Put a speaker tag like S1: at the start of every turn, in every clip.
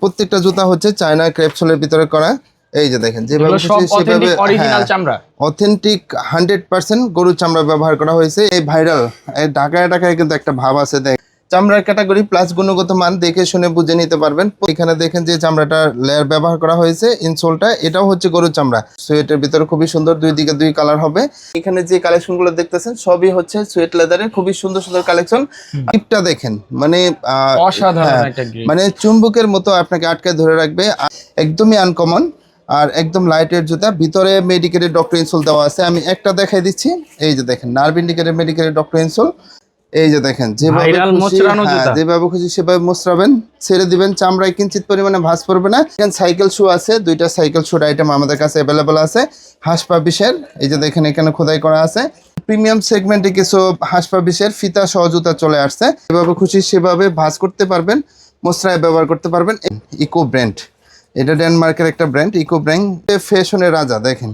S1: প্রত্যেকটা জুতা হচ্ছে চায়না ক্রেপসোলের ভিতরে করা। এই যে দেখেন যেভাবে সেভাবে
S2: অথেন্টিক অরিজিনাল চামড়া।
S1: অথেন্টিক হান্ড্রেড পার্সেন্ট গরুর চামড়া ব্যবহার করা হয়েছে। এই ভাইরাল এই ঢাকায় ঢাকায় কিন্তু একটা ভাব আছে দেখ। চামড়ার ক্যাটাগরি প্লাস গুণগত মান দেখে শুনে বুঝে নিতে পারবেন। এখানে দেখেন যে চামড়াটা লেয়ার ব্যবহার করা হয়েছে ইনসোলটা এটাও হচ্ছে গরুর চামড়া। সোয়েটের ভিতরে খুবই সুন্দর দুই দিকে দুই কালার হবে। এখানে যে কালেকশনগুলো দেখতেছেন সবই হচ্ছে সুয়েট লেদারের খুবই সুন্দর সুন্দর কালেকশন টিপটা দেখেন মানে হ্যাঁ,
S2: একটা
S1: মানে চুম্বকের মতো আপনাকে আটকে ধরে রাখবে একদমই আনকমন আর একদম লাইটের জুতা। ভিতরে মেডিকেলের ডক্টর ইনসোল দেওয়া আছে আমি একটা দেখাই দিচ্ছি। এই যে দেখেন নার্ভ ইন্ডিকেটের মেডিকেলের ডক্টর ইনসোল এই যে দেখেন যেভাবে খুশি হ্যাঁ। যেভাবে খুশি সেভাবে মোচড়াবেন ছেড়ে দিবেন চামড়ায় কিঞ্চিত পরিমাণে ভাঁজ পড়বে না। এখানে সাইকেল শু আছে দুইটা সাইকেল শুর আইটেম আমাদের কাছে অ্যাভেলেবল আছে। হাঁস পাবিসের এই যে দেখেন এখানে খোদাই করা আছে। প্রিমিয়াম সেগমেন্টে কিছু হাঁস পাবিসের ফিতা সহ জুতা চলে আসছে। যেভাবে খুশি সেভাবে ভাঁজ করতে পারবেন মোচড়ায় ব্যবহার করতে পারবেন। ইকো ব্র্যান্ড এটা ডেনমার্কের একটা ব্র্যান্ড ইকো ব্র্যান্ড ফ্যাশনের রাজা দেখেন।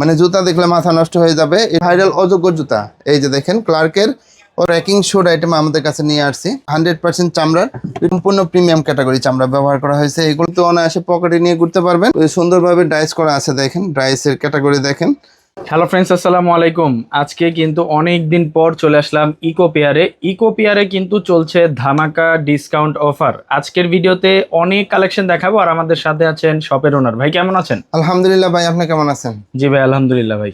S1: মানে জুতা দেখলে মাথা নষ্ট হয়ে যাবে। ভাইরাল অযোগ্য জুতা এই যে দেখেন ক্লার্কের ও র্যাকিং শুড আইটেম আমাদের কাছে নিয়ে আসছি। হান্ড্রেড পার্সেন্ট চামড়ার সম্পূর্ণ প্রিমিয়াম ক্যাটাগরি চামড়া ব্যবহার করা হয়েছে। এগুলো তো অনায়াসে পকেটে নিয়ে ঘুরতে পারবেন। সুন্দরভাবে ডাইস করা আছে দেখেন ডাইসের ক্যাটাগরি দেখেন।
S2: হ্যালো ফ্রেন্ডস আসসালামু আলাইকুম। আজকে কিন্তু অনেক দিন পর চলে আসলাম ইকো পেয়ারে ইকো পেয়ারে কিন্তু চলছে ধামাকা ডিসকাউন্ট অফার আজকের ভিডিওতে অনেক কালেকশন দেখাবো আর আমাদের সাথে আছেন শপের ওনার ভাই কেমন আছেন?
S1: আলহামদুলিল্লাহ ভাই আপনি কেমন আছেন?
S2: জি ভাই আলহামদুলিল্লাহ ভাই।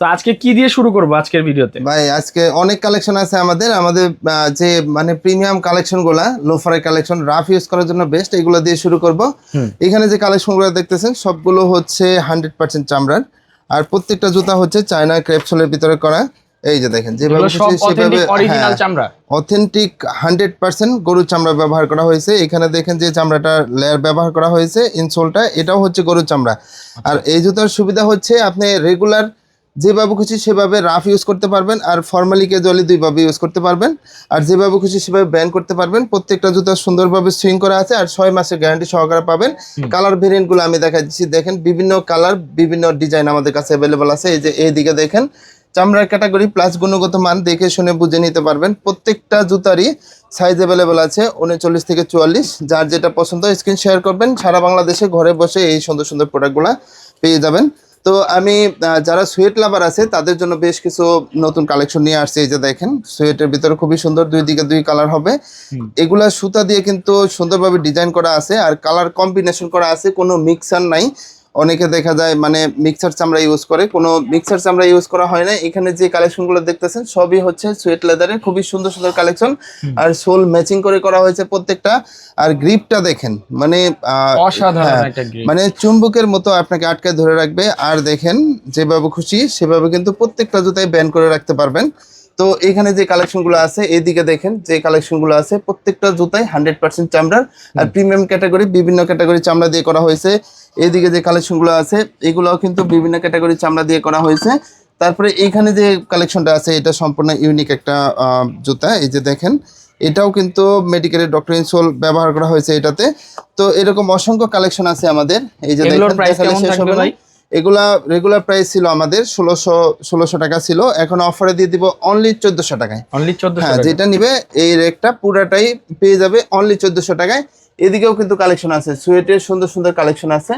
S2: তো আজকে কি দিয়ে শুরু করব আজকের ভিডিওতে?
S1: ভাই আজকে অনেক কালেকশন আছে আমাদের। আমাদের যে মানে প্রিমিয়াম কালেকশনগুলা লোফারের কালেকশন রাফ ইউজ করার জন্য বেস্ট এগুলো দিয়ে শুরু করব। এখানে যে কালেকশনগুলো দেখতেছেন সবগুলো হচ্ছে হান্ড্রেড পার্সেন্ট চামড়ার। আর প্রত্যেকটা জুতা হচ্ছে চায়না ক্রেপসোলের ভিতরে করা। এই যে দেখেন যেভাবে সেভাবে
S2: অরিজিনাল চামড়া?
S1: অথেন্টিক হান্ড্রেড পার্সেন্ট গরুর চামড়া ব্যবহার করা হয়েছে। এখানে দেখেন যে চামড়াটা লেয়ার ব্যবহার করা হয়েছে ইনসোলটা এটাও হচ্ছে গরুর চামড়া। আর এই জুতার সুবিধা হচ্ছে আপনি রেগুলার যেভাবে খুশি সেভাবে রাফ ইউজ করতে পারবেন আর ফর্মালি ক্যাজুয়ালি দুইভাবে ইউজ করতে পারবেন। আর যেভাবে খুশি সেভাবে ব্যান করতে পারবেন। প্রত্যেকটা জুতা সুন্দরভাবে সুইং করা আছে আর ছয় মাসের গ্যারান্টি সহকারে পাবেন। কালার ভেরিয়েন্টগুলো আমি দেখা দিচ্ছি। দেখেন বিভিন্ন কালার বিভিন্ন ডিজাইন আমাদের কাছে অ্যাভেলেবল আছে। এই যে এইদিকে দেখেন চামড়ার ক্যাটাগরি প্লাস গুণগত মান দেখে শুনে বুঝে নিতে পারবেন। প্রত্যেকটা জুতারই সাইজ অ্যাভেলেবল আছে উনচল্লিশ থেকে চুয়াল্লিশ। যার যেটা পছন্দ স্ক্রিন শেয়ার করবেন। সারা বাংলাদেশে ঘরে বসে এই সুন্দর সুন্দর প্রোডাক্টগুলো পেয়ে যাবেন। তো আমি যারা সুয়েট লাভার আছে তাদের জন্য বেশ কিছু নতুন কালেকশন নিয়ে আসছে। এই যে দেখেন সুয়েটের ভিতরে খুবই সুন্দর দুই দিকে দুই কালার হবে। এগুলা সুতা দিয়ে কিন্তু সুন্দরভাবে ডিজাইন করা আছে আর কালার কম্বিনেশন করা আছে কোনো মিক্সার নাই। অনেকে দেখা যায় মানে মিক্সার চামড়া ইউজ করে কোনো মিক্সার চামড়া ইউজ করা হয় না এখানে যে কালেকশনগুলো দেখতেছেন সবই হচ্ছে সুয়েট লেদারের খুবই সুন্দর সুন্দর কালেকশন আর সোল ম্যাচিং করে করা হয়েছে প্রত্যেকটা। আর গ্রিপটা দেখেন মানে
S2: অসাধারণ
S1: হ্যাঁ, মানে চুম্বকের মতো আপনাকে আটকে ধরে রাখবে। আর দেখেন যেভাবে খুশি সেভাবে কিন্তু প্রত্যেকটা জুতায় ব্যান করে রাখতে পারবেন। তো এখানে যে কালেকশনগুলো আছে এদিকে দেখেন যে কালেকশনগুলো আছে প্রত্যেকটা জুতাই হান্ড্রেড পার্সেন্ট চামড়ার। আর প্রিমিয়াম ক্যাটাগরি বিভিন্ন ক্যাটাগরি চামড়া দিয়ে করা হয়েছে। এদিকে যে কালেকশনগুলো আছে এগুলোও কিন্তু বিভিন্ন ক্যাটাগরি চামড়া দিয়ে করা হয়েছে। তারপরে এইখানে যে কালেকশনটা আছে এটা সম্পূর্ণ ইউনিক একটা জুতা এই যে দেখেন। এটাও কিন্তু মেডিকেলের ডক্টর ইনসোল ব্যবহার করা হয়েছে এটাতে। তো এরকম অসংখ্য কালেকশন আছে আমাদের। এই যে দেখেন এগুলা রেগুলার প্রাইস ছিল আমাদের ষোলোশো ষোলোশো টাকা ছিল। এখন অফারে দিয়ে দিব অনলি চোদ্দশো টাকায়।
S2: অনলি চোদ্দশো
S1: হ্যাঁ যেটা নিবে এই রেটটা পুরাটাই পেয়ে যাবে অনলি চোদ্দশো টাকায়। এদিকেও কিন্তু কালেকশন আছে সুয়েটের সুন্দর সুন্দর কালেকশন আছে।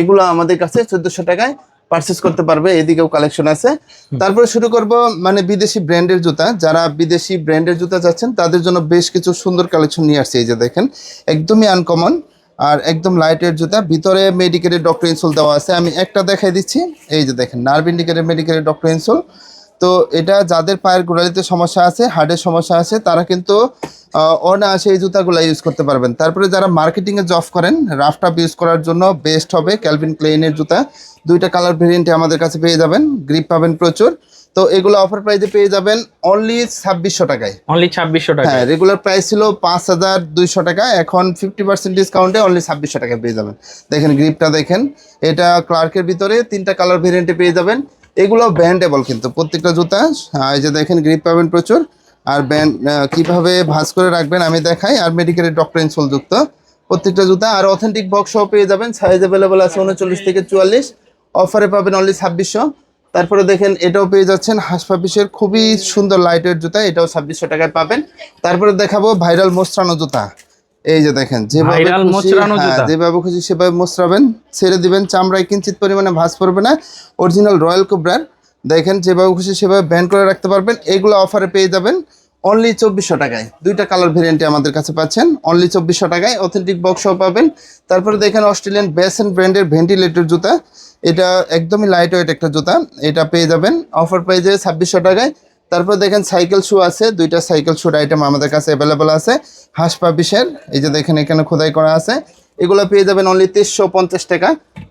S1: এগুলো আমাদের কাছে চোদ্দশো টাকায় পারচেস করতে পারবে এদিকেও কালেকশন আছে। তারপরে শুরু করব মানে বিদেশি ব্র্যান্ডের জুতা। যারা বিদেশি ব্র্যান্ডের জুতা চাচ্ছেন তাদের জন্য বেশ কিছু সুন্দর কালেকশন নিয়ে আসছে এই যে দেখেন। একদমই আনকমন আর একদম লাইটের জুতা। ভিতরে মেডিকেলের ডক্টর ইনসোল দেওয়া আছে। আমি একটা দেখাই দিচ্ছি। এই যে দেখেন নার্ভ ইন্ডিকেটের মেডিকেলের ডক্টর ইনসোল তো এটা যাদের পায়ের গোড়ালিতে সমস্যা আছে হার্টের সমস্যা আছে তারা কিন্তু অনায়াসে এই জুতাগুলো ইউজ করতে পারবেন। তারপরে যারা মার্কেটিংয়ে জব করেন রাফটাপ ইউজ করার জন্য বেস্ট হবে ক্যালভিন ক্লেইনের জুতা। দুইটা কালার ভেরিয়েন্টে আমাদের কাছে পেয়ে যাবেন গ্রিপ পাবেন প্রচুর। তো এগুলো অফার প্রাইসে পেয়ে যাবেন অনলি ছাব্বিশশো টাকায়।
S2: অনলি ছাব্বিশশো টাকা
S1: হ্যাঁ রেগুলার প্রাইস ছিল পাঁচ হাজার দুইশো টাকা এখন ফিফটি পার্সেন্ট ডিসকাউন্টে অনলি ছাব্বিশশো টাকায় পেয়ে যাবেন। দেখেন গ্রিপটা দেখেন এটা ক্লার্কের ভিতরে তিনটা কালার ভেরিয়েন্টে পেয়ে যাবেন। এগুলো ব্যান্ডেবল কিন্তু। প্রত্যেকটা জুতা এই যে দেখেন গ্রিপ পাবেন প্রচুর। আর ব্যান্ড কীভাবে ভাঁজ করে রাখবেন আমি দেখাই। আর মেডিকেলের ডক্টর ইনসোল যুক্ত প্রত্যেকটা জুতা, আর অথেন্টিক বক্সও পেয়ে যাবেন। সাইজ অ্যাভেলেবল আছে উনচল্লিশ থেকে চুয়াল্লিশ। অফারে পাবেন অনলি ছাব্বিশশো। তারপরে দেখেন, এটাও পেয়ে যাচ্ছেন হাসপাপিসের খুবই সুন্দর লাইটের জুতা। এটাও ছাব্বিশশো টাকায় পাবেন। তারপরে দেখাবো ভাইরাল মোস্ট্রানো জুতা। এই যে দেখেন যেভাবে হ্যাঁ,
S2: জুতা।
S1: যেভাবে খুশি সেভাবে মোচড়াবেন ছেড়ে দিবেন চামড়ায় কিঞ্চিত পরিমাণে ভাঁজ পড়বে না অরিজিনাল রয়্যাল কোবরার দেখেন যেভাবে খুশি সেভাবে ব্যান্ড করে রাখতে পারবেন এগুলো অফারে পেয়ে যাবেন অনলি চব্বিশশো টাকায়। দুইটা কালার ভেরিয়েন্টে আমাদের কাছে পাচ্ছেন অনলি চব্বিশশো টাকায় অথেন্টিক বক্সও পাবেন। তারপরে দেখেন অস্ট্রেলিয়ান বেসেন ব্র্যান্ডের ভেন্টিলেটর জুতা। এটা একদমই লাইট ওয়েট একটা জুতা এটা পেয়ে যাবেন। অফার প্রাইজে ছাব্বিশশো টাকায় তারপর দেখেন সাইকেল শু আছে, দুইটা সাইকেল শুর আইটেম আমাদের কাছে অ্যাভেলেবল আছে। হাঁস পাবিসের এই যে দেখেন এখানে খোদাই করা আছে। এগুলো পেয়ে যাবেন অনলি তেইশশো পঞ্চাশ টাকা।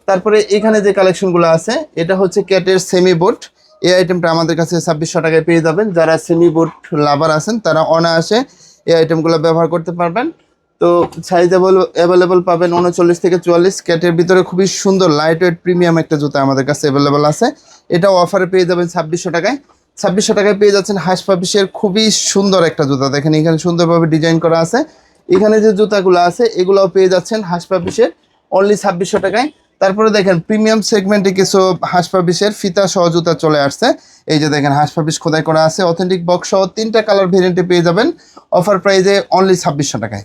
S1: তারপরে এখানে যে কালেকশনগুলো আছে, এটা হচ্ছে ক্যাটের সেমি বোট এই আইটেমটা আমাদের কাছে ছাব্বিশশো টাকায় পেয়ে যাবেন। যারা সেমি বোট লাভার আছেন, তারা অনায়াসে এই আইটেমগুলো ব্যবহার করতে পারবেন। তো সাইজ অ্যাভেলেবল পাবেন উনচল্লিশ থেকে চুয়াল্লিশ। ক্যাটের ভিতরে খুবই সুন্দর লাইট ওয়েট প্রিমিয়াম একটা জুতা আমাদের কাছে অ্যাভেলেবল আছে। এটাও অফারে পেয়ে যাবেন ছাব্বিশশো টাকায়। ছাব্বিশশো টাকায় পেয়ে যাচ্ছেন হাঁস পাপিসের খুবই সুন্দর একটা জুতা। দেখেন এখানে সুন্দরভাবে ডিজাইন করা আছে। এখানে যে জুতাগুলো আছে এগুলোও পেয়ে যাচ্ছেন হাঁস পাপিসের অনলি ছাব্বিশশো টাকায়। তারপরে দেখেন প্রিমিয়াম সেগমেন্টে কিছু হাঁস পাপিসের ফিতা সহ জুতা চলে আসছে। এই যে দেখেন হাঁস পাপিস খোদাই করা আছে। অথেন্টিক বক্স সহ তিনটা কালার ভেরিয়েন্টে পেয়ে যাবেন। অফার প্রাইজে অনলি ছাব্বিশশো টাকায়।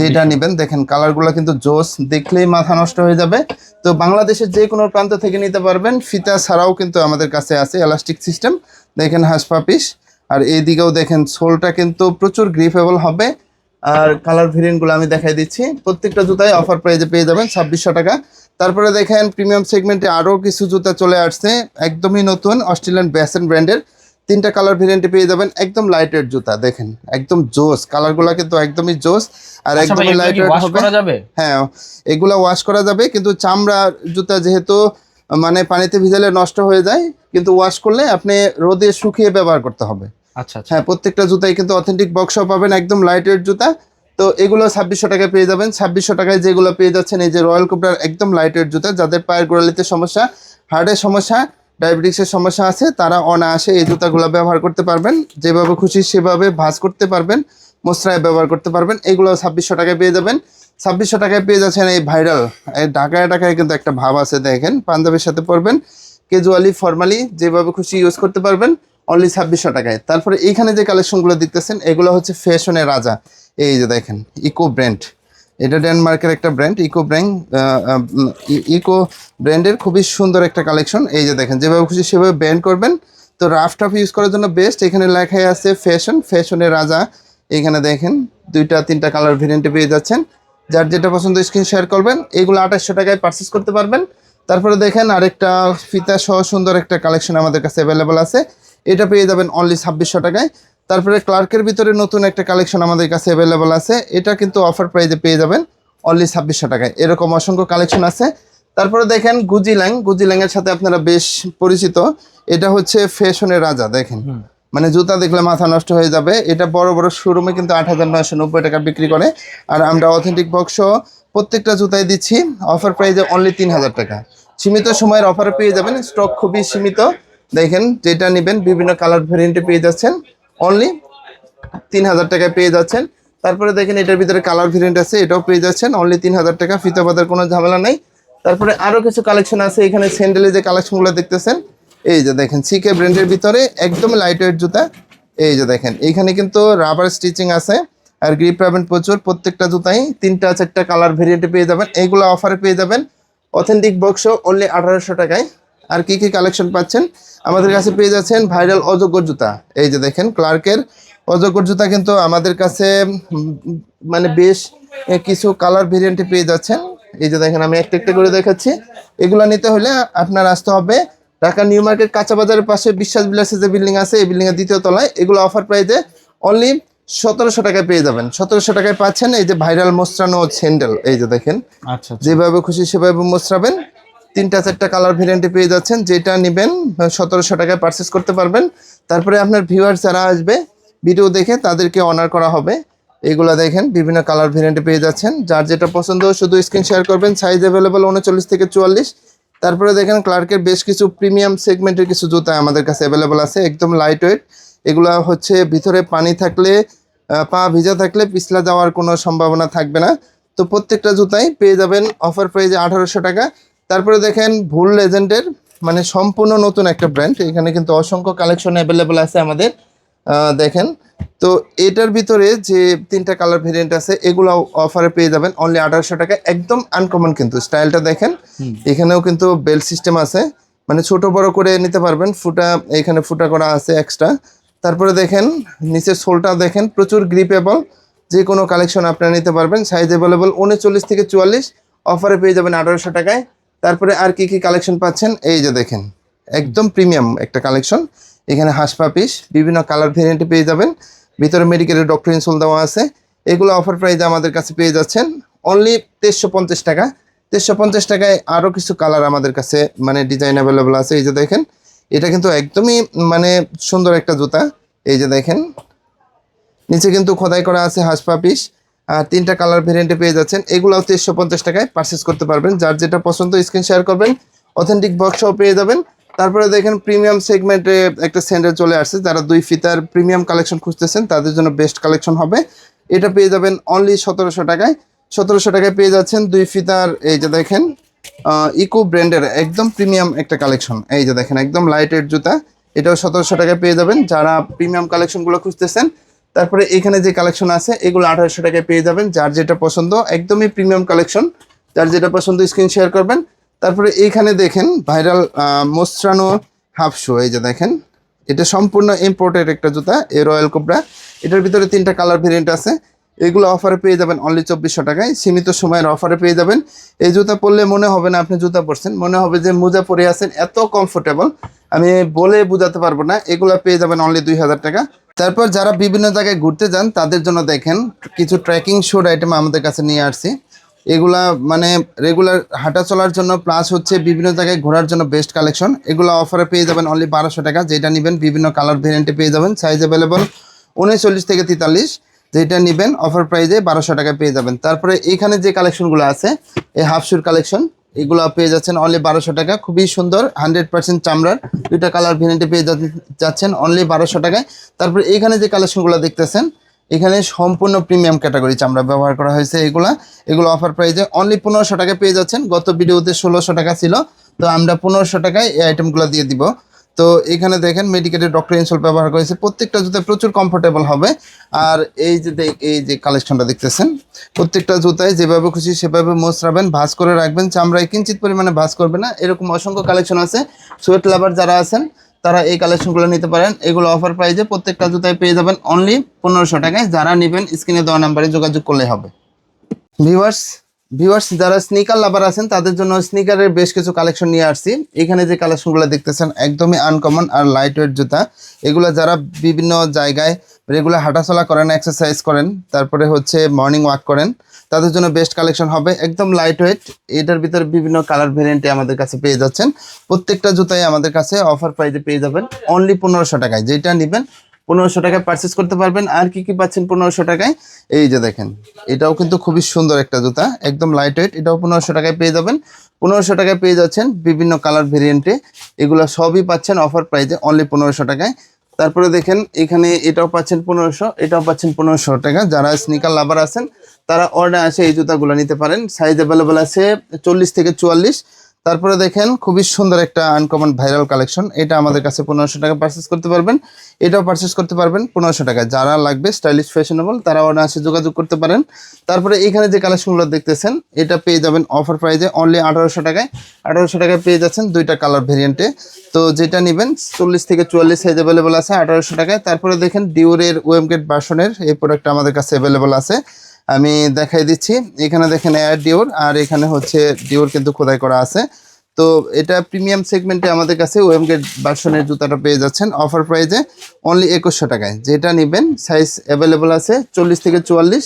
S1: যেটা নেবেন দেখেন কালারগুলো কিন্তু জোস। দেখলেই মাথা নষ্ট হয়ে যাবে। তো বাংলাদেশের যে কোনো প্রান্ত থেকে নিতে পারবেন। ফিতা ছাড়াও কিন্তু আমাদের কাছে আছে এলাস্টিক সিস্টেম দেখেন হাঁস পাপিস। আর এইদিকেও দেখেন সোলটা কিন্তু প্রচুর গ্রিফেবল হবে। আর কালার ভেরিয়েন্টগুলো আমি দেখাই দিচ্ছি। প্রত্যেকটা জুতায় অফার প্রাইজে পেয়ে যাবেন ছাব্বিশশো টাকা। তারপরে দেখেন প্রিমিয়াম সেগমেন্টে আরও কিছু জুতা চলে আসছে একদমই নতুন অস্ট্রেলিয়ান ব্যাসেন ব্র্যান্ডের তিনটা কালার ভেরিয়েন্টে পেয়ে যাবেন একদম লাইটের জুতা দেখেন একদম জোস। কালারগুলো কিন্তু একদমই জোস আর একদমই লাইট ওয়েট হবে। হ্যাঁ এগুলা ওয়াশ করা যাবে কিন্তু চামড়া জুতা যেহেতু মানে পানিতে ভিজালে নষ্ট হয়ে যায় কিন্তু ওয়াশ করলে আপনি রোদে শুকিয়ে ব্যবহার করতে হবে।
S2: আচ্ছা আচ্ছা।
S1: হ্যাঁ প্রত্যেকটা জুতাই কিন্তু অথেন্টিক বক্সও পাবেন একদম লাইট ওয়েট জুতা। তো এগুলো ছাব্বিশশো টাকায় পেয়ে যাবেন। ছাব্বিশশো টাকায় যেগুলো পেয়ে যাচ্ছেন এই যে রয়্যাল কোবরার একদম লাইট ওয়েট জুতা যাদের পায়ের গোড়ালিতে সমস্যা হার্টের সমস্যা ডায়াবেটিক্সের সমস্যা আছে তারা অনায়াসে এই জুতাগুলো ব্যবহার করতে পারবেন। যেভাবে খুশি সেভাবে ভাঁজ করতে পারবেন মোসরায় ব্যবহার করতে পারবেন। এগুলো ছাব্বিশশো টাকায় পেয়ে যাবেন। ছাব্বিশশো টাকায় পেয়ে যাচ্ছেন এই ভাইরাল, এই ঢাকায় ঢাকায় কিন্তু একটা ভাব আছে, দেখেন, পাঞ্জাবের সাথে পরবেন কেজুয়ালি ফর্মালি যেভাবে খুশি ইউজ করতে পারবেন অনলি ছাব্বিশশো টাকায়। তারপরে এইখানে যে কালেকশনগুলো দেখতেছেন, এগুলো হচ্ছে ফ্যাশনের রাজা। এই যে দেখেন ইকো ব্র্যান্ড এটা ডেনমার্কের একটা ব্র্যান্ড ইকো ব্র্যান্ড ইকো ব্র্যান্ডের খুবই সুন্দর একটা কালেকশন এই যে দেখেন, যেভাবে খুশি সেভাবে ব্যান্ড করবেন। তো রাফ টাফ ইউজ করার জন্য বেস্ট এখানে লেখাই আছে ফ্যাশন ফ্যাশনের রাজা। এখানে দেখেন, দুইটা, তিনটা কালার ভেরিয়েন্টে পেয়ে যাচ্ছেন। যার যেটা পছন্দ স্ক্রিন শেয়ার করবেন, এগুলো আঠাশশো টাকায় পারচেস করতে পারবেন। তারপরে দেখেন আরেকটা ফিতা সহ সুন্দর একটা কালেকশন আমাদের কাছে অ্যাভেলেবল আছে। এটা পেয়ে যাবেন অনলি ছাব্বিশশো টাকায়। তারপরে ক্লার্কের ভিতরে নতুন একটা কালেকশন আমাদের কাছে অ্যাভেলেবল আছে। এটা কিন্তু অফার প্রাইজে পেয়ে যাবেন অনলি ছাব্বিশশো টাকায়। এরকম অসংখ্য কালেকশন আছে। তারপরে দেখেন গুজিল্যাং। গুজিল্যাংয়ের সাথে আপনারা বেশ পরিচিত। এটা হচ্ছে ফ্যাশনের রাজা, দেখেন। মানে জুতা দেখলে মাথা নষ্ট হয়ে যাবে। এটা বড় বড় শোরুমে কিন্তু আট হাজার নয়শো নব্বই টাকা বিক্রি করে। আর আমরা অথেন্টিক বক্স প্রত্যেকটা জুতাই দিচ্ছি। অফার প্রাইজে অনলি তিন হাজার টাকা। সীমিত সময়ের অফারে পেয়ে যাবেন। স্টক খুবই সীমিত। দেখেন, যেটা নেবেন, বিভিন্ন কালার ভেরিয়েন্টে পেয়ে যাচ্ছেন। অনলি তিন হাজার টাকায় পেয়ে যাচ্ছেন। তারপরে দেখেন, এটার ভিতরে কালার ভেরিয়েন্ট আছে, এটাও পেয়ে যাচ্ছেন। অনলি তিন হাজার টাকা, ফিতা বাঁধার কোনো ঝামেলা নেই। তারপরে আরও কিছু কালেকশন আছে। এখানে স্যান্ডেলের যে কালেকশনগুলো দেখতেছেন এই যে দেখেন সিকে ব্র্যান্ডের ভিতরে একদম লাইট ওয়েট জুতা। এই যে দেখেন এইখানে কিন্তু রাবার স্টিচিং আছে আর গ্রিপ পাবেন প্রচুর। প্রত্যেকটা জুতাই তিনটা, চারটা কালার ভেরিয়েন্টে পেয়ে যাবেন। এইগুলো অফারে পেয়ে যাবেন। অথেন্টিক বক্সও অনলি আঠারোশো টাকায়। আর কি কি কালেকশন পাচ্ছেন? আমাদের কাছে পেয়ে যাচ্ছেন ভাইরাল অযোগ্য জুতা। এই যে দেখেন ক্লার্কের অযোগ্য জুতা কিন্তু আমাদের কাছে মানে বেশ কিছু কালার ভেরিয়েন্টে পেয়ে যাচ্ছেন। এই যে দেখেন, আমি একটা একটা করে দেখাচ্ছি। এগুলো নিতে হলে আপনার আসতে হবে ঢাকা নিউ মার্কেট কাঁচা বাজারের পাশে বিশ্বাস বিলাসের যে বিল্ডিং আছে এই বিল্ডিং এর দ্বিতীয় তলায় এগুলো অফার প্রাইজে অনলি সতেরোশো টাকায় পেয়ে যাবেন। সতেরোশো টাকায় পাচ্ছেন এই যে ভাইরাল মোস্ট্রানো স্যান্ডেল এই যে দেখেন।
S2: আচ্ছা আচ্ছা।
S1: যেভাবে খুশি সেভাবে মোচড়াবেন তিনটা চারটা কালার ভেরিয়েন্টে পেয়ে যাচ্ছেন যেটা নেবেন সতেরোশো টাকায় পারচেস করতে পারবেন। তারপরে আপনার ভিউয়ার যারা আসবে ভিডিও দেখে তাদেরকে অনার করা হবে। এগুলো দেখেন বিভিন্ন কালার ভেরিয়েন্টে পেয়ে যাচ্ছেন। যার যেটা পছন্দ শুধু স্ক্রিন শেয়ার করবেন। সাইজ অ্যাভেলেবল উনচল্লিশ থেকে চুয়াল্লিশ। তারপরে দেখেন ক্লার্কের বেশ কিছু প্রিমিয়াম সেগমেন্টের কিছু জুতা আমাদের কাছে অ্যাভেলেবল আছে, একদম লাইট ওয়েট এগুলো হচ্ছে ভিতরে পানি থাকলে পা ভিজা থাকলে পিছলা যাওয়ার কোনো সম্ভাবনা থাকবে না। তো প্রত্যেকটা জুতাই পেয়ে যাবেন অফার প্রাইজে আঠারোশো টাকা। তারপরে দেখেন ভুল লেজেন্ডের মানে সম্পূর্ণ নতুন একটা ব্র্যান্ড এখানে কিন্তু অসংখ্য কালেকশন অ্যাভেলেবল আছে আমাদের। দেখেন তো এটার ভিতরে যে তিনটা কালার ভেরিয়েন্ট আছে এগুলো অফারে পেয়ে যাবেন। অনলি আঠারোশো টাকা। একদম আনকমন কিন্তু। স্টাইলটা দেখেন। এখানেও কিন্তু বেল্ট সিস্টেম আছে। মানে ছোট বড় করে নিতে পারবেন। ফুটা এখানে ফুটা করা আছে এক্সট্রা তারপরে দেখেন নিচের সোলটা দেখেন। প্রচুর গ্রিপেবল যে কোনো কালেকশন আপনারা নিতে পারবেন। সাইজ অ্যাভেলেবল উনচল্লিশ থেকে চুয়াল্লিশ। অফারে পেয়ে যাবেন আঠারোশো টাকায়। তারপরে আর কি কি কালেকশন পাচ্ছেন? এই যে দেখেন। একদম প্রিমিয়াম একটা কালেকশন এখানে হাসপা পিস বিভিন্ন কালার ভেরিয়েন্টে পেয়ে যাবেন। ভিতরে মেডিকেলের ডক্টর ইনসোল দেওয়া আছে। এগুলো অফার প্রাইসে আমাদের কাছে পেয়ে যাচ্ছেন। অনলি তেইশশো পঞ্চাশ টাকা। তেইশশো পঞ্চাশ টাকায় আরও কিছু কালার আমাদের কাছে মানে ডিজাইন অ্যাভেলেবল আছে। এই যে দেখেন, এটা কিন্তু একদমই মানে সুন্দর একটা জুতা। এই যে দেখেন, নিচে কিন্তু খোদাই করা আছে হাসপা পিস আর তিনটা কালার ভেরিয়েন্টে পেয়ে যাচ্ছেন। এগুলোও তেইশশো পঞ্চাশ টাকায় পারচেস করতে পারবেন। যার যেটা পছন্দ স্ক্রিন শেয়ার করবেন। অথেন্টিক বক্সও পেয়ে যাবেন। তারপরে দেখেন প্রিমিয়াম সেগমেন্টে একটা স্যান্ডেল চলে আসছে, যারা দুই ফিতার প্রিমিয়াম কালেকশন খুঁজতেছেন, তাদের জন্য বেস্ট কালেকশন হবে। এটা পেয়ে যাবেন অনলি সতেরোশো টাকায়। সতেরোশো টাকায় পেয়ে যাচ্ছেন দুই ফিতার, এই যে দেখেন ইকো ব্র্যান্ডের একদম প্রিমিয়াম একটা কালেকশন এই যে দেখেন, একদম লাইটের জুতা। এটাও সতেরোশো টাকায় পেয়ে যাবেন। যারা প্রিমিয়াম কালেকশনগুলো খুঁজতেছেন, তারপরে এখানে যে কালেকশন আছে, এগুলো আঠারোশো টাকায় পেয়ে যাবেন। যার যেটা পছন্দ, একদমই প্রিমিয়াম কালেকশন যার যেটা পছন্দ স্ক্রিন শেয়ার করবেন। তারপরে এইখানে দেখেন ভাইরাল মোস্ট্রানো হাফ শু, এই যে দেখেন। এটা সম্পূর্ণ ইম্পোর্টেড একটা জুতা এ রয়্যাল কোবরা। এটার ভিতরে তিনটা কালার ভেরিয়েন্ট আছে। এগুলো অফারে পেয়ে যাবেন অনলি চব্বিশশো টাকায়। সীমিত সময়ের অফারে পেয়ে যাবেন। এই জুতা পরলে মনে হবে না আপনি জুতা পরছেন। মনে হবে যে মোজা পরে আছেন এত কমফোর্টেবল আমি বলে বোঝাতে পারব না। এগুলো পেয়ে যাবেন অনলি দুই হাজার টাকা। তারপর যারা বিভিন্ন জায়গায় ঘুরতে যান, তাদের জন্য দেখেন কিছু ট্রেকিং শুট আইটেম আমাদের কাছে নিয়ে আসছি। এগুলা মানে রেগুলার হাঁটা চলার জন্য প্লাস হচ্ছে বিভিন্ন জায়গায় ঘোরার জন্য বেস্ট কালেকশন এগুলো অফারে পেয়ে যাবেন অনলি বারোশো টাকা। যেটা নেবেন বিভিন্ন কালার ভেরিয়েন্টে পেয়ে যাবেন। সাইজ অ্যাভেলেবল উনচল্লিশ থেকে তেতাল্লিশ। যেটা নেবেন অফার প্রাইজে বারোশো টাকায় পেয়ে যাবেন। তারপরে এখানে যে কালেকশনগুলো আছে, এই হাফ শুর কালেকশন এগুলো পেয়ে যাচ্ছেন অনলি বারোশো টাকা। খুবই সুন্দর হান্ড্রেড পার্সেন্ট চামড়ার দুইটা কালার ভেরিয়েন্টে পেয়ে যাচ্ছেন অনলি বারোশো টাকায়। তারপরে এখানে যে কালেকশনগুলো দেখতেছেন এখানে সম্পূর্ণ প্রিমিয়াম ক্যাটাগরি চামড়া ব্যবহার করা হয়েছে এগুলা, এগুলো অফার প্রাইজে অনলি পনেরোশো টাকায় পেয়ে যাচ্ছেন। গত ভিডিওতে ষোলোশো টাকা ছিল, তো আমরা পনেরোশো টাকায় এই আইটেমগুলো দিয়ে দিব। তো এখানে দেখেন মেডিকেলের ডক্টর ইনসোল ব্যবহার করেছে। প্রত্যেকটা জুতা প্রচুর কমফোর্টেবল হবে। আর এই যে এই যে কালেকশনটা দেখতেছেন, প্রত্যেকটা জুতায় যেভাবে খুশি সেভাবে মোচড়াবেন ভাঁজ করে রাখবেন। চামড়ায় কিঞ্চিত পরিমাণে ভাঁজ করবে না। এরকম অসংখ্য কালেকশন আছে। সোয়েট লাভার যারা আছেন তারা এই কালেকশনগুলো নিতে পারেন। এগুলো অফার প্রাইজে প্রত্যেকটা জুতায় পেয়ে যাবেন অনলি পনেরোশো টাকায়। যারা নেবেন, স্ক্রিনে দেওয়া নাম্বারে যোগাযোগ করলে হবে। ভিউয়ার্স ভিউয়ার্স যারা স্নিকার লাভার আছেন, তাদের জন্য স্নিকারের বেশ কিছু কালেকশন নিয়ে আসছি। এখানে যে কালেকশনগুলো দেখতেছেন, একদমই আনকমন আর লাইট ওয়েট জুতা। এগুলো যারা বিভিন্ন জায়গায় রেগুলার হাঁটাচলা করেন এক্সারসাইজ করেন, তারপরে হচ্ছে মর্নিং ওয়াক করেন তাদের জন্য বেস্ট কালেকশন হবে। একদম লাইট ওয়েট এটার ভিতরে বিভিন্ন কালার ভেরিয়েন্টে আমাদের কাছে পেয়ে যাচ্ছেন। প্রত্যেকটা জুতাই আমাদের কাছে অফার প্রাইজে পেয়ে যাবেন। অনলি পনেরোশো টাকায়। যেটা নেবেন, পনেরোশো টাকায় পারচেস করতে পারবেন। আর কি কি পাচ্ছেন পনেরোশো টাকায়? এই যে দেখেন, এটাও কিন্তু খুবই সুন্দর একটা জুতা। একদম লাইট ওয়েট এটাও পনেরোশো টাকায় পেয়ে যাবেন। পনেরোশো টাকায় পেয়ে যাচ্ছেন বিভিন্ন কালার ভেরিয়েন্টে এগুলো সবই পাচ্ছেন অফার প্রাইজে অনলি পনেরোশো টাকায়। তারপরে দেখেন, এখানে এটাও পাচ্ছেন পনেরোশো, এটাও পাচ্ছেন পনেরোশো টাকা। যারা স্নিকার লাভার আছেন তারা অর্ডার আসে এই জুতাগুলো নিতে পারেন। সাইজ অ্যাভেলেবেল আছে চল্লিশ থেকে চুয়াল্লিশ। তারপরে দেখেন, খুবই সুন্দর একটা আনকমন ভাইরাল কালেকশন এটা আমাদের কাছে পনেরোশো টাকা পারচেস করতে পারবেন। এটাও পারচেস করতে পারবেন পনেরোশো টাকা। যারা লাগবে স্টাইলিশ ফ্যাশনেবল তারা আসে যোগাযোগ করতে পারেন। তারপরে এখানে যে কালেকশনগুলো দেখতেছেন, এটা পেয়ে যাবেন অফার প্রাইজে অনলি আঠারোশো টাকায়। আঠারোশো টাকায় পেয়ে যাচ্ছেন দুইটা কালার ভেরিয়েন্টে তো যেটা নেবেন, চল্লিশ থেকে চুয়াল্লিশ সাইজ অ্যাভেলেবেল আছে, আঠারোশো টাকায়। তারপরে দেখেন ডিউরের ওয়েমগেট বাসনের এই প্রোডাক্টটা আমাদের কাছে অ্যাভেলেবেল আছে। আমি দেখাই দিচ্ছি। এখানে দেখেন এয়ার ডিওর আর এখানে হচ্ছে ডিওর কিন্তু খোদাই করা আছে। তো এটা প্রিমিয়াম সেগমেন্টে আমাদের কাছে ওয়েমগেট ভার্সনের জুতাটা পেয়ে যাচ্ছেন অফার প্রাইজে অনলি একুশশো টাকায়। যেটা নেবেন সাইজ অ্যাভেলেবল আছে, চল্লিশ থেকে চুয়াল্লিশ।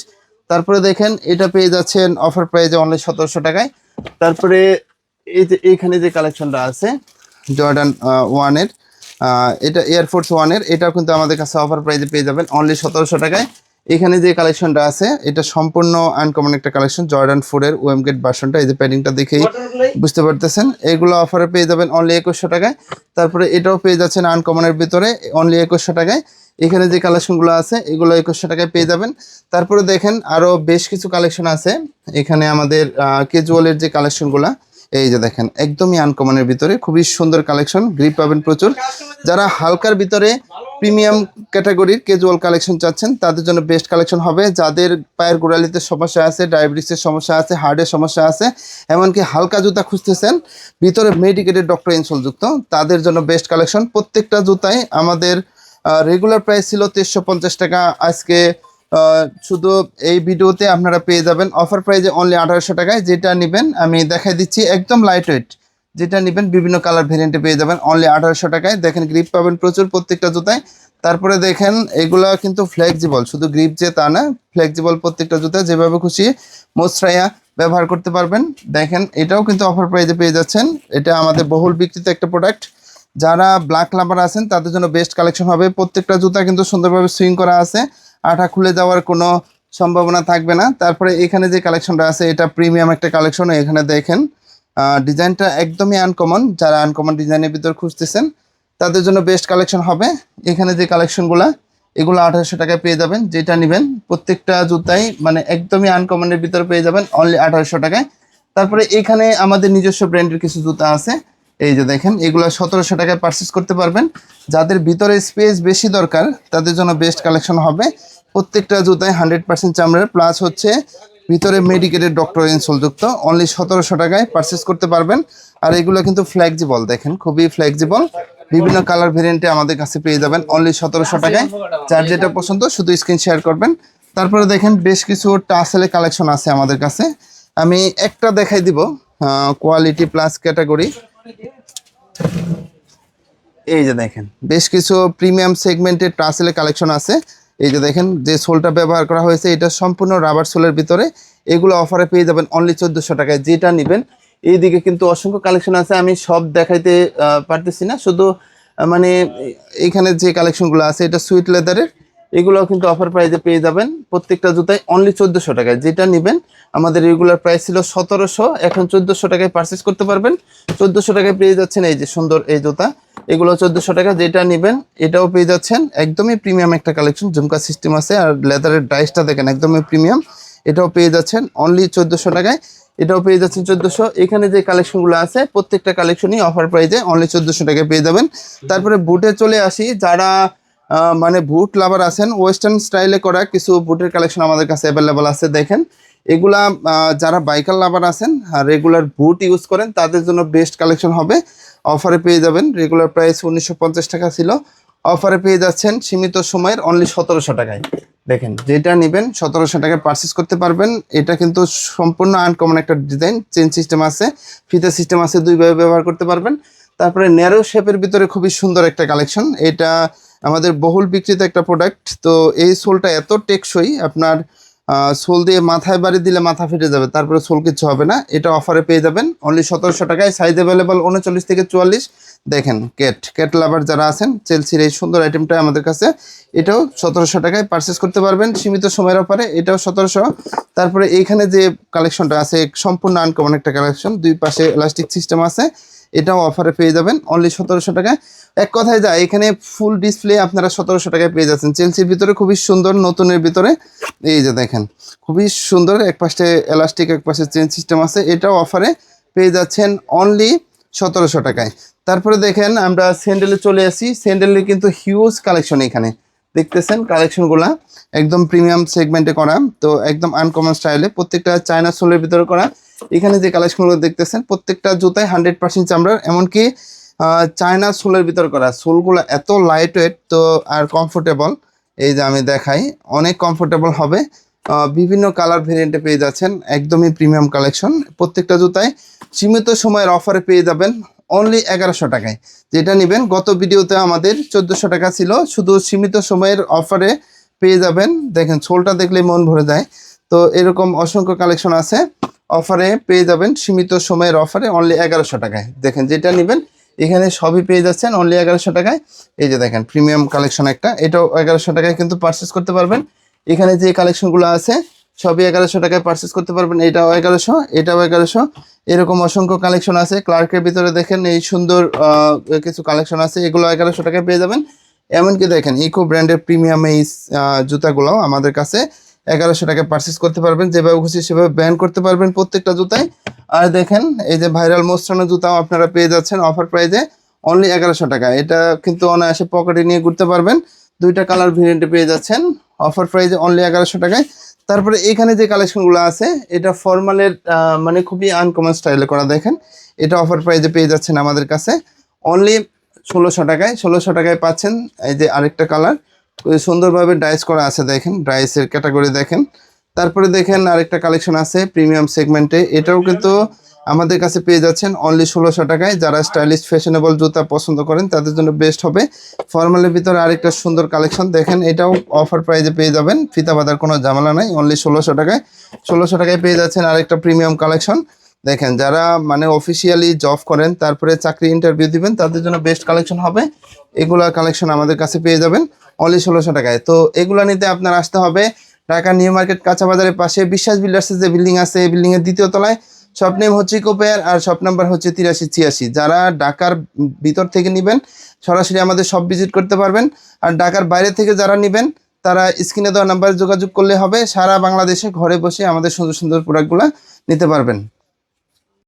S1: তারপরে দেখেন, এটা পেয়ে যাচ্ছেন অফার প্রাইজে অনলি সতেরোশো টাকায়। তারপরে এই যে এইখানে যে কালেকশনটা আছে জর্ডান ওয়ানের এটা এয়ারফোর্স ওয়ানের এটাও কিন্তু আমাদের কাছে অফার প্রাইজে পেয়ে যাবেন অনলি সতেরোশো টাকায়। এখানে যে কালেকশনটা আছে, এটা সম্পূর্ণ আনকমন একটা কালেকশন জর্ডান ফোরের ওয়েমগেট বাসনটা এই যে প্যাডিংটা দেখেই বুঝতে পারতেছেন। এগুলো অফারে পেয়ে যাবেন অনলি একুশশো টাকায়। তারপরে এটাও পেয়ে যাচ্ছেন আনকমনের ভিতরে অনলি একুশশো টাকায়। এখানে যে কালেকশনগুলো আছে, এগুলো একুশশো টাকায় পেয়ে যাবেন। তারপরে দেখেন আরও বেশ কিছু কালেকশন আছে। এখানে আমাদের কেজুয়ালের যে কালেকশনগুলো এই যে দেখেন, একদমই আনকমনের ভিতরে, খুবই সুন্দর কালেকশন গ্রিপ পাবেন প্রচুর। যারা হালকার ভিতরে প্রিমিয়াম ক্যাটাগরির ক্যাজুয়াল কালেকশন চাচ্ছেন, তাদের জন্য বেস্ট কালেকশন হবে। যাদের পায়ের গোড়ালিতে সমস্যা আছে ডায়াবেটিসের সমস্যা আছে হার্টের সমস্যা আছে, এমনকি হালকা জুতা খুঁজতেছেন, ভিতরে মেডিকেটেড ডক্টর ইনসোল যুক্ত, তাদের জন্য বেস্ট কালেকশন প্রত্যেকটা জুতাই আমাদের রেগুলার প্রাইস ছিল তেইশশো পঞ্চাশ টাকা। আজকে শুধু এই ভিডিওতে আপনারা পেয়ে যাবেন। অফার প্রাইজে অনলি আঠারোশো টাকায়, যেটা নেবেন, আমি দেখাই দিচ্ছি, একদম লাইট ওয়েট যেটা নেবেন বিভিন্ন কালার ভেরিয়েন্টে পেয়ে যাবেন। অনলি আঠারোশো টাকায়। দেখেন গ্রিপ পাবেন প্রচুর প্রত্যেকটা জুতায়। তারপরে দেখেন, এগুলা কিন্তু ফ্লেক্সিবল শুধু গ্রিপ যে তা না ফ্লেক্সিবল প্রত্যেকটা জুতা। যেভাবে খুশি মোসরাইয়া ব্যবহার করতে পারবেন। দেখেন, এটাও কিন্তু অফার প্রাইজে পেয়ে যাচ্ছেন। এটা আমাদের বহুল বিক্রিত একটা প্রোডাক্ট যারা ব্ল্যাক লাভার আছেন, তাদের জন্য বেস্ট কালেকশন হবে। প্রত্যেকটা জুতা কিন্তু সুন্দরভাবে সুইং করা আছে। আঠা খুলে যাওয়ার কোনো সম্ভাবনা থাকবে না। তারপরে এখানে যে কালেকশনটা আছে, এটা প্রিমিয়াম একটা কালেকশন এখানে দেখেন ডিজাইনটা একদমই আনকমন যারা আনকমন ডিজাইনের ভিতর খুঁজতেছেন, তাদের জন্য বেস্ট কালেকশন হবে। এখানে যে কালেকশনগুলো এগুলো আঠারোশো টাকায় পেয়ে যাবেন, যেটা নেবেন, প্রত্যেকটা জুতাই মানে একদমই আনকমনের ভিতরে পেয়ে যাবেন অনলি আঠারোশো টাকায়। তারপরে এখানে আমাদের নিজস্ব ব্র্যান্ডের কিছু জুতা আছে। এই যে দেখেন, এগুলো সতেরোশো টাকায় পারচেস করতে পারবেন। যাদের ভিতরে স্পেস বেশি দরকার, তাদের জন্য বেস্ট কালেকশন হবে। প্রত্যেকটা জুতায় হান্ড্রেড পার্সেন্ট চামড়ার প্লাস হচ্ছে ভিতরে মেডিকেটেড ডক্টর ইনসোল যুক্ত। অনলি সতেরোশো টাকায় পারচেস করতে পারবেন। আর এগুলো কিন্তু ফ্লেক্সিবল দেখেন, খুবই ফ্লেক্সিবল বিভিন্ন কালার ভেরিয়েন্টে আমাদের কাছে পেয়ে যাবেন। অনলি সতেরোশো টাকায়। যার যেটা পছন্দ, শুধু স্ক্রিন শেয়ার করবেন। তারপরে দেখেন, বেশ কিছু টাসেলে কালেকশন আছে আমাদের কাছে। আমি একটা দেখাই দিব কোয়ালিটি প্লাস ক্যাটাগরি এই যে দেখেন, বেশ কিছু প্রিমিয়াম সেগমেন্টের টাসেলে কালেকশন আছে। এই যে দেখেন, যে সোলটা ব্যবহার করা হয়েছে, এটা সম্পূর্ণ রাবার সোলের ভিতরে। এগুলো অফারে পেয়ে যাবেন অনলি চোদ্দোশো টাকায়। যেটা নেবেন, এইদিকে কিন্তু অসংখ্য কালেকশন আছে, আমি সব দেখাইতে পারতেছি না। শুধু মানে এখানে যে কালেকশনগুলো আছে, এটা সুইট লেদারের এগুলো কিন্তু অফার প্রাইজে পেয়ে যাবেন। প্রত্যেকটা জুতায় অনলি চোদ্দোশো টাকায়। যেটা নেবেন আমাদের রেগুলার প্রাইস ছিল সতেরোশো, এখন চোদ্দোশো টাকায় পারচেস করতে পারবেন। চোদ্দোশো টাকায় পেয়ে যাচ্ছেন এই যে সুন্দর এই জুতা। এগুলো চোদ্দোশো টাকা, যেটা নেবেন, এটাও পেয়ে যাচ্ছেন। একদমই প্রিমিয়াম একটা কালেকশন ঝুমকা সিস্টেম আছে আর লেদারের ডাইসটা দেখেন, একদমই প্রিমিয়াম এটাও পেয়ে যাচ্ছেন অনলি চোদ্দোশো টাকায়। এটাও পেয়ে যাচ্ছেন চোদ্দোশো। এখানে যে কালেকশনগুলো আছে, প্রত্যেকটা কালেকশনই অফার প্রাইজে অনলি চোদ্দোশো টাকায় পেয়ে যাবেন। তারপরে বুটে চলে আসি। যারা মানে বুট লাভার আছেন ওয়েস্টার্ন স্টাইলে করা কিছু বুটের কালেকশন আমাদের কাছে অ্যাভেলেবল আছে, দেখেন। এগুলা যারা বাইকার লাভার আছেন আর রেগুলার বুট ইউজ করেন, তাদের জন্য বেস্ট কালেকশন হবে। অফারে পেয়ে যাবেন রেগুলার প্রাইস উনিশশো পঞ্চাশ টাকা ছিল। অফারে পেয়ে যাচ্ছেন সীমিত সময়ের অনলি সতেরোশো টাকায়। দেখেন, যেটা নেবেন, সতেরোশো টাকায় পারচেস করতে পারবেন। এটা কিন্তু সম্পূর্ণ আনকমন একটা ডিজাইন চেন সিস্টেম আছে, ফিতা সিস্টেম আছে, দুইভাবে ব্যবহার করতে পারবেন। তারপরে ন্যারো শেপের ভিতরে খুবই সুন্দর একটা কালেকশন এটা আমাদের বহুল বিক্রিত একটা প্রোডাক্ট তো এই সোলটা এত টেকসই, আপনার সোল দিয়ে মাথায় বাড়ি দিলে মাথা ফেটে যাবে, তারপরে সোল কিছু হবে না, এটা অফারে পেয়ে যাবেন অনলি সতেরোশো টাকায় সাইজ অ্যাভেলেবল উনচল্লিশ থেকে চুয়াল্লিশ। দেখেন ক্যাট ক্যাট লাভার যারা আছেন চেলসির এই সুন্দর আইটেমটা আমাদের কাছে, এটাও সতেরোশো টাকায় পারচেস করতে পারবেন, সীমিত সময়ের অফারে এটাও সতেরোশো। তারপরে এইখানে যে কালেকশনটা আছে, সম্পূর্ণ আনকমন একটা কালেকশন দুই পাশে ইলাস্টিক সিস্টেম আছে এটাও অফারে পেয়ে যাবেন অনলি সতেরোশো টাকায়। এক কথায় যায় এখানে ফুল ডিসপ্লে আপনারা সতেরোশো টাকায় পেয়ে যাচ্ছেন। চেলসির ভিতরে খুবই সুন্দর নতুনের ভিতরে, এই যে দেখেন, খুবই সুন্দর, এক পাশে এলাস্টিক এক পাশে চেন সিস্টেম আছে, এটাও অফারে পেয়ে যাচ্ছেন অনলি সতেরোশো টাকায়। তারপরে দেখেন আমরা স্যান্ডেলে চলে আসি স্যান্ডেলের কিন্তু হিউজ কালেকশন এখানে। দেখতেছেন কালেকশনগুলা একদম প্রিমিয়াম সেগমেন্টে করা, তো একদম আনকমন স্টাইলে প্রত্যেকটা চায়না সোলের ভিতরে করা। এখানে যে কালেকশনগুলো দেখতেছেন, প্রত্যেকটা জুতায় হান্ড্রেড পার্সেন্ট চামড়ার, এমনকি চায়না সোলের ভিতর করা। সোলগুলো এত লাইট ওয়েট তো আর কমফোর্টেবল এই যে আমি দেখাই, অনেক কমফোর্টেবল হবে। বিভিন্ন কালার ভেরিয়েন্টে পেয়ে যাচ্ছেন, একদমই প্রিমিয়াম কালেকশন প্রত্যেকটা জুতায় সীমিত সময়ের অফারে পেয়ে যাবেন। অনলি এগারোশো টাকায়। যেটা নেবেন, গত ভিডিওতে আমাদের চোদ্দোশো টাকা ছিল। শুধু সীমিত সময়ের অফারে পেয়ে যাবেন। দেখেন, সোলটা দেখলে মন ভরে যায়। তো এরকম অসংখ্য কালেকশন আছে। অফারে পেয়ে যাবেন সীমিত সময়ের অফারে অনলি এগারোশো টাকায়। দেখেন, যেটা নেবেন, এখানে সবই পেয়ে যাচ্ছেন অনলি এগারোশো টাকায়। এই যে দেখেন প্রিমিয়াম কালেকশন একটা। এটাও এগারোশো টাকায় কিন্তু পারচেস করতে পারবেন। এখানে যে কালেকশনগুলো আছে সবই এগারোশো টাকায় পারচেস করতে পারবেন। এটাও এগারোশো এটাও এগারোশো। এরকম অসংখ্য কালেকশন আছে। ক্লার্কের ভিতরে দেখেন এই সুন্দর কিছু কালেকশন আছে। এগুলো এগারোশো টাকায় পেয়ে যাবেন। এমনকি দেখেন ইকো ব্র্যান্ডের প্রিমিয়াম এই জুতাগুলো আমাদের কাছে এগারোশো টাকায় পারচেস করতে পারবেন। যেভাবে খুশি সেভাবে ব্যান করতে পারবেন প্রত্যেকটা জুতায়। আর দেখেন, এই যে ভাইরাল মোস্টানো জুতাও আপনারা পেয়ে যাচ্ছেন অফার প্রাইজে অনলি এগারোশো টাকা। এটা কিন্তু অনায়াসে পকেটে নিয়ে ঘুরতে পারবেন। দুইটা কালার ভেরিয়েন্টে পেয়ে যাচ্ছেন। অফার প্রাইসে অনলি এগারোশো টাকায়। তারপরে এখানে যে কালেকশনগুলো আছে, এটা ফর্মালের মানে খুবই আনকমন স্টাইলে করা দেখেন। এটা অফার প্রাইসে পেয়ে যাচ্ছেন আমাদের কাছে। অনলি ষোলোশো টাকায় ষোলোশো টাকায় পাচ্ছেন এই যে আরেকটা কালার সুন্দরভাবে ডাইস করা আছে দেখেন ডাইসের ক্যাটাগরি দেখেন। তারপরে দেখেন আরেকটা কালেকশন আছে প্রিমিয়াম সেগমেন্টে এটাও কিন্তু আমাদের কাছে পেয়ে যাচ্ছেন অনলি ষোলোশো টাকায়। যারা স্টাইলিশ ফ্যাশনেবল জুতা পছন্দ করেন, তাদের জন্য বেস্ট হবে। ফর্মালের ভিতরে আরেকটা সুন্দর কালেকশন দেখেন, এটাও অফার প্রাইজে পেয়ে যাবেন। ফিতা বাঁধার কোনো ঝামেলা নাই অনলি ষোলোশো টাকায়। ষোলোশো টাকায় পেয়ে যাচ্ছেন আরেকটা প্রিমিয়াম কালেকশন দেখেন, যারা মানে অফিসিয়ালি জব করেন, তারপরে চাকরি ইন্টারভিউ দিবেন, তাদের জন্য বেস্ট কালেকশন হবে। এগুলা কালেকশন আমাদের কাছে পেয়ে যাবেন অনলি ষোলোশো টাকায়। তো এগুলো নিতে আপনার আসতে হবে ঢাকা নিউ মার্কেট কাঁচা বাজারের পাশে। বিশ্বাস বিল্ডার্সের যে বিল্ডিং আছে, এই বিল্ডিংয়ের দ্বিতীয় তলায়। শপ নেম হচ্ছে ইকোপেয়ার আর শপ নাম্বার হচ্ছে তিরাশি, ছিয়াশি। যারা ঢাকার ভিতর থেকে নেবেন, সরাসরি আমাদের সব ভিজিট করতে পারবেন। আর ঢাকার বাইরে থেকে যারা নেবেন, তারা স্ক্রিনে দেওয়া নাম্বারে যোগাযোগ করলে হবে। সারা বাংলাদেশে ঘরে বসে আমাদের সুন্দর সুন্দর প্রোডাক্টগুলো নিতে পারবেন।